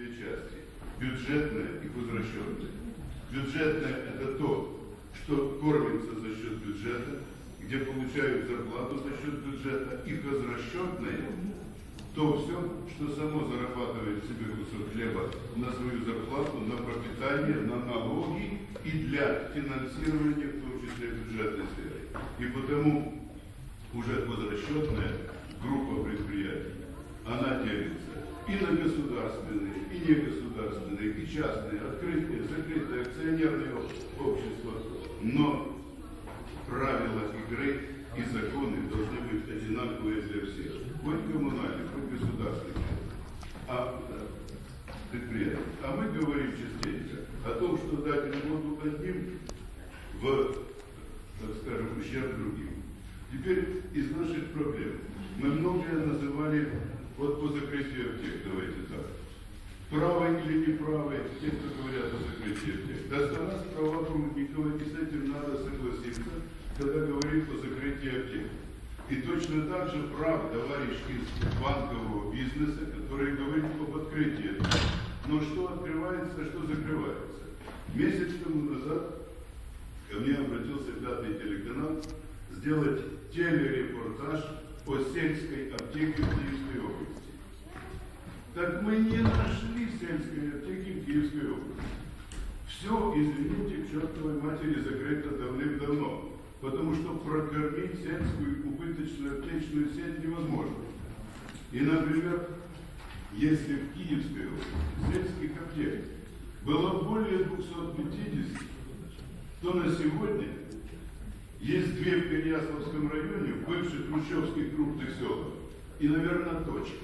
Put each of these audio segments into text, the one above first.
две части. Бюджетная и возвращенная. Бюджетная – это то, что кормится за счет бюджета, где получают зарплату за счет бюджета, и возвращенная – то все, что само зарабатывает себе кусок хлеба на свою зарплату, на пропитание, на налоги и для финансирования, в том числе бюджетной сферы. И потому уже возвращенная группа предприятий, она делится и на государственные, и негосударственные, и частные, открытые, закрытые, акционерные общества. Но правила игры и законы должны быть одинаковые для всех. Хоть коммунальных, хоть государственных. А предприятий. А мы говорим частенько о том, что дать работу одним в, так скажем, ущерб другим. Теперь из наших проблем. Мы многое называли вот по закрытию аптек, давайте так. Правы или неправы, те, кто говорят о закрытии аптек. Досталась права Прудникова, и с этим надо согласиться, когда говорит о закрытии аптек. И точно так же прав товарищ из банкового бизнеса, который говорит об открытии. Но что открывается, что закрывается. Месяц тому назад ко мне обратился пятый телеканал сделать телерепортаж о сельской аптеке в Киевской. Так мы не нашли сельской аптеки в Киевской области. Все, извините, к чертовой матери закрыто давным-давно, потому что прокормить сельскую убыточную аптечную сеть невозможно. И, например, если в Киевской области сельских аптек было более 250, то на сегодня есть две в Переяславском районе, в бывших хрущевских крупных селах, и, наверное, точка.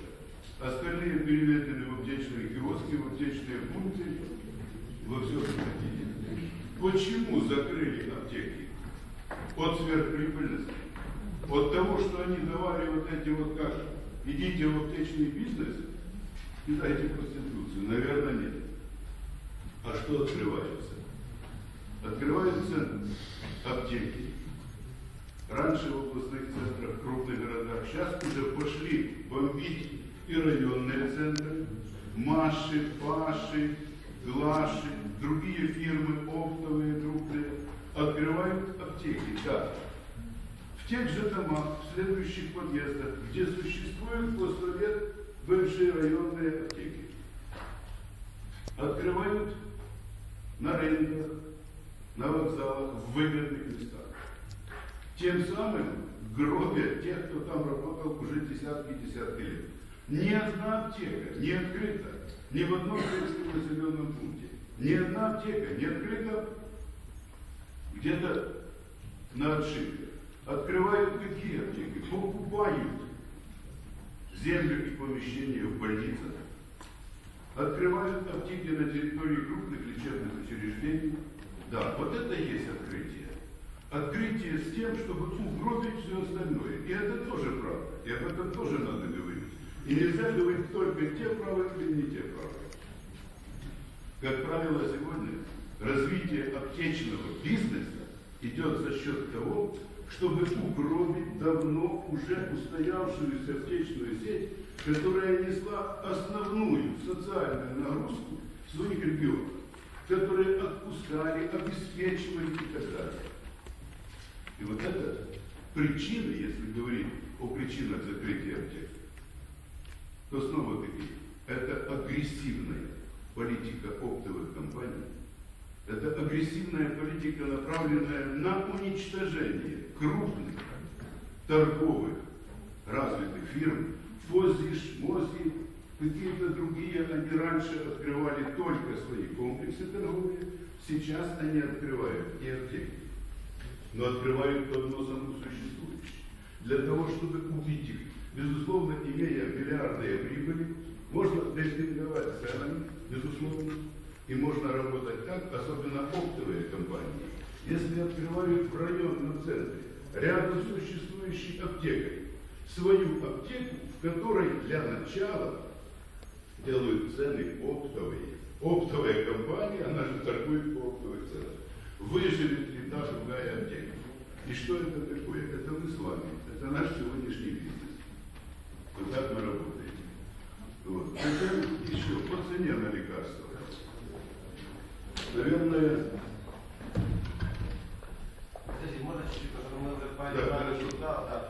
Остальные переведены в аптечные киоски, в аптечные пункты, во все strategie. Почему закрыли аптеки? От сверхприбыльности. От того, что они давали вот эти вот как идите в аптечный бизнес и дайте проституцию. Наверное, нет. А что открывается? Открываются аптеки, раньше в областных центрах, крупных городах, сейчас уже пошли бомбить и районные центры, Маши, Паши, Глаши, другие фирмы, оптовые, крупные, открывают аптеки. Да. В тех же домах, в следующих подъездах, где существуют по сто лет бывшие районные аптеки. Открывают на рынках, на вокзалах, в выгодных местах. Тем самым гробят тех, кто там работал уже десятки-десятки лет. Ни одна аптека не открыта ни в одном сельском населенном пункте. Ни одна аптека не открыта где-то на отшибе. Открывают какие аптеки? Покупают землю и помещения в больницах. Открывают аптеки на территории крупных лечебных учреждений. Да, вот это и есть открытие открытие с тем, чтобы угробить все остальное. И это тоже правда. И об этом тоже надо говорить. И нельзя говорить только те правы или не те правы. Как правило, сегодня развитие аптечного бизнеса идет за счет того, чтобы угробить давно уже устоявшуюся аптечную сеть, которая несла основную социальную нагрузку своих регионах, которые отпускали, обеспечивали и так далее. И вот это причины, если говорить о причинах закрытия аптек, то снова-таки это агрессивная политика оптовых компаний, это агрессивная политика, направленная на уничтожение крупных торговых развитых фирм, Фози, Шмози, какие-то другие, они раньше открывали только свои комплексы торговые, сейчас они открывают и аптеки но открывают под носом существующие. Для того, чтобы купить их, безусловно, имея миллиардные прибыли, можно демпинговать ценами, безусловно, и можно работать так, особенно оптовые компании. Если открывают в районном центре, рядом существующей аптекой, свою аптеку, в которой для начала делают цены оптовые. Оптовая компания, она же торгует по оптовых ценах. Выживет ли та другая аптека? И что это такое? Это мы с вами. Это наш сегодняшний бизнес. Вот так мы работаем. Вот. Затем еще. Вот цене на лекарства. Наверное, Подожди, можно чуть-чуть, потому что мы Да, да, да.